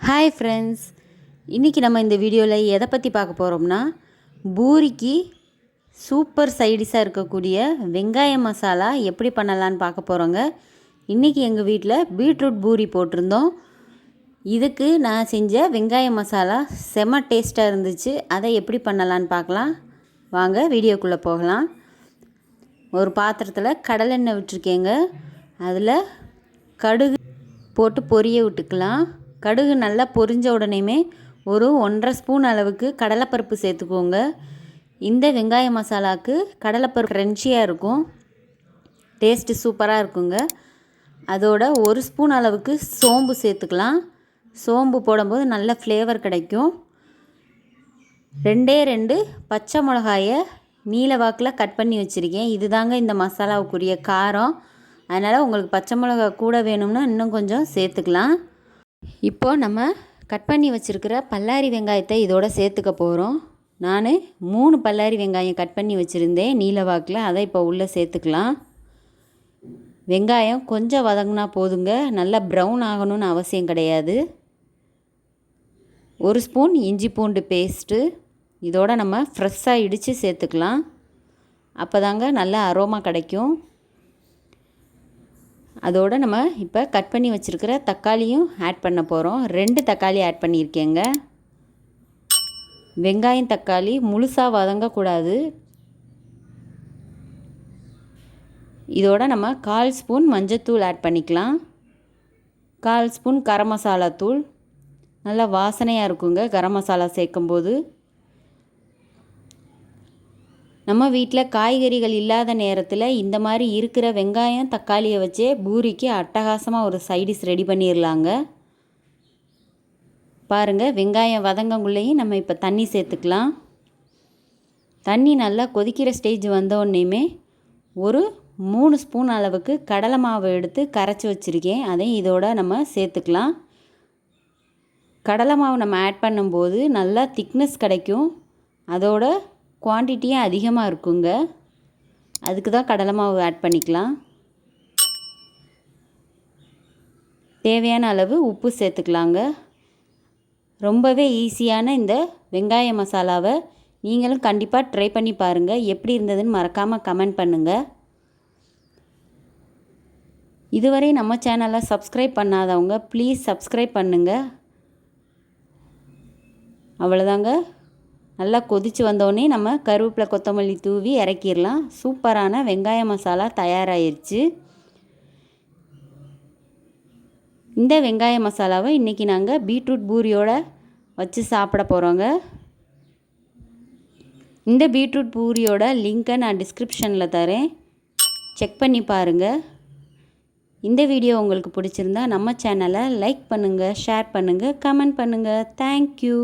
Hi friends இன்றைக்கி நம்ம இந்த வீடியோவில் எதை பற்றி பார்க்க போகிறோம்னா பூரிக்கு சூப்பர் சைடிஷாக இருக்கக்கூடிய வெங்காய மசாலா எப்படி பண்ணலான்னு பார்க்க போகிறோங்க இன்றைக்கி எங்கள் வீட்டில் பீட்ரூட் பூரி போட்டிருந்தோம். இதுக்கு நான் செஞ்ச வெங்காய மசாலா செம டேஸ்ட்டாக இருந்துச்சு. அதை எப்படி பண்ணலான்னு பார்க்கலாம். வாங்க வீடியோக்குள்ளே போகலாம். ஒரு பாத்திரத்தில் கடலெண்ணெய் விட்டுருக்கேங்க. அதில் கடுகு போட்டு பொரிய விட்டுக்கலாம். கடுகு நல்லா பொரிஞ்ச உடனேமே ஒரு ஒன்றரை ஸ்பூன் அளவுக்கு கடலைப்பருப்பு சேர்த்துக்கோங்க. இந்த வெங்காய மசாலாவுக்கு கடலைப்பருப்பு க்ரன்ச்சியாக இருக்கும். டேஸ்ட்டு சூப்பராக இருக்குங்க. அதோட ஒரு ஸ்பூன் அளவுக்கு சோம்பு சேர்த்துக்கலாம். சோம்பு போடும்போது நல்ல ஃப்ளேவர் கிடைக்கும். ரெண்டே ரெண்டு பச்சை மிளகாயை நீல வாக்கில் கட் பண்ணி வச்சுருக்கேன். இது தாங்க இந்த மசாலாவுக்குரிய காரம். அதனால் உங்களுக்கு பச்சை மிளகா கூட வேணும்னா இன்னும் கொஞ்சம் சேர்த்துக்கலாம். இப்போது நம்ம கட் பண்ணி வச்சுருக்கிற பல்லாரி வெங்காயத்தை இதோட சேர்த்துக்க போகிறோம் நான் மூணு பல்லாரி வெங்காயம் கட் பண்ணி வச்சுருந்தேன். நீலவாக்கில் அதை இப்போ உள்ளே சேர்த்துக்கலாம். வெங்காயம் கொஞ்சம் வதங்கினா போதுங்க. நல்லா ப்ரௌன் ஆகணும்னு அவசியம் கிடையாது. ஒரு ஸ்பூன் இஞ்சி பூண்டு பேஸ்ட்டு இதோட நம்ம ஃப்ரெஷ்ஷாக இடித்து சேர்த்துக்கலாம். அப்போ தாங்க நல்ல அரோமா கிடைக்கும். அதோடு நம்ம இப்போ கட் பண்ணி வச்சுருக்கிற தக்காளியும் ஆட் பண்ண போகிறோம் ரெண்டு தக்காளி ஆட் பண்ணியிருக்கேங்க. வெங்காயம் தக்காளி முழுசாக வதங்கக்கூடாது. இதோட நம்ம கால் ஸ்பூன் மஞ்சத்தூள் ஆட் பண்ணிக்கலாம். கால் ஸ்பூன் கரம் மசாலா தூள். நல்லா வாசனையாக இருக்குங்க கரம் மசாலா சேர்க்கும்போது. நம்ம வீட்டில் காய்கறிகள் இல்லாத நேரத்தில் இந்த மாதிரி இருக்கிற வெங்காயம் தக்காளியை வச்சே பூரிக்கு அட்டகாசமாக ஒரு சைடிஷ் ரெடி பண்ணிடலாங்க பாருங்கள் வெங்காயம் வதங்கக்குள்ளேயும் நம்ம இப்போ தண்ணி சேர்த்துக்கலாம். தண்ணி நல்லா கொதிக்கிற ஸ்டேஜ் வந்தோடனேயுமே ஒரு மூணு ஸ்பூன் அளவுக்கு கடலை மாவு எடுத்து கரைச்சி வச்சுருக்கேன். அதையும் இதோட நம்ம சேர்த்துக்கலாம். கடலை மாவு நம்ம ஆட் பண்ணும்போது நல்லா திக்னஸ் கிடைக்கும். அதோட குவான்டிட்டியும் அதிகமாக இருக்குங்க. அதுக்கு தான் கடலை மாவு ஆட் பண்ணிக்கலாம். தேவையான அளவு உப்பு சேர்த்துக்கலாங்க. ரொம்பவே ஈஸியான இந்த வெங்காய மசாலாவை நீங்களும் கண்டிப்பாக ட்ரை பண்ணி பாருங்கள் எப்படி இருந்ததுன்னு மறக்காமல் கமெண்ட் பண்ணுங்கள் இதுவரை நம்ம சேனலை சப்ஸ்கிரைப் பண்ணாதவங்க ப்ளீஸ் சப்ஸ்கிரைப் பண்ணுங்கள் அவ்வளோதாங்க நல்லா கொதித்து வந்தோடனே நம்ம கருவேப்பிலை கொத்தமல்லி தூவி இறக்கிடலாம். சூப்பரான வெங்காய மசாலா தயாராகிருச்சு இந்த வெங்காய மசாலாவை இன்றைக்கி நாங்கள் பீட்ரூட் பூரியோட வச்சு சாப்பிட போகிறோங்க இந்த பீட்ரூட் பூரியோட லிங்க்கை நான் டிஸ்கிரிப்ஷனில் தரேன். செக் பண்ணி பாருங்கள் இந்த வீடியோ உங்களுக்கு பிடிச்சிருந்தா நம்ம சேனலை லைக் பண்ணுங்கள் ஷேர் பண்ணுங்கள் கமெண்ட் பண்ணுங்கள் தேங்க்யூ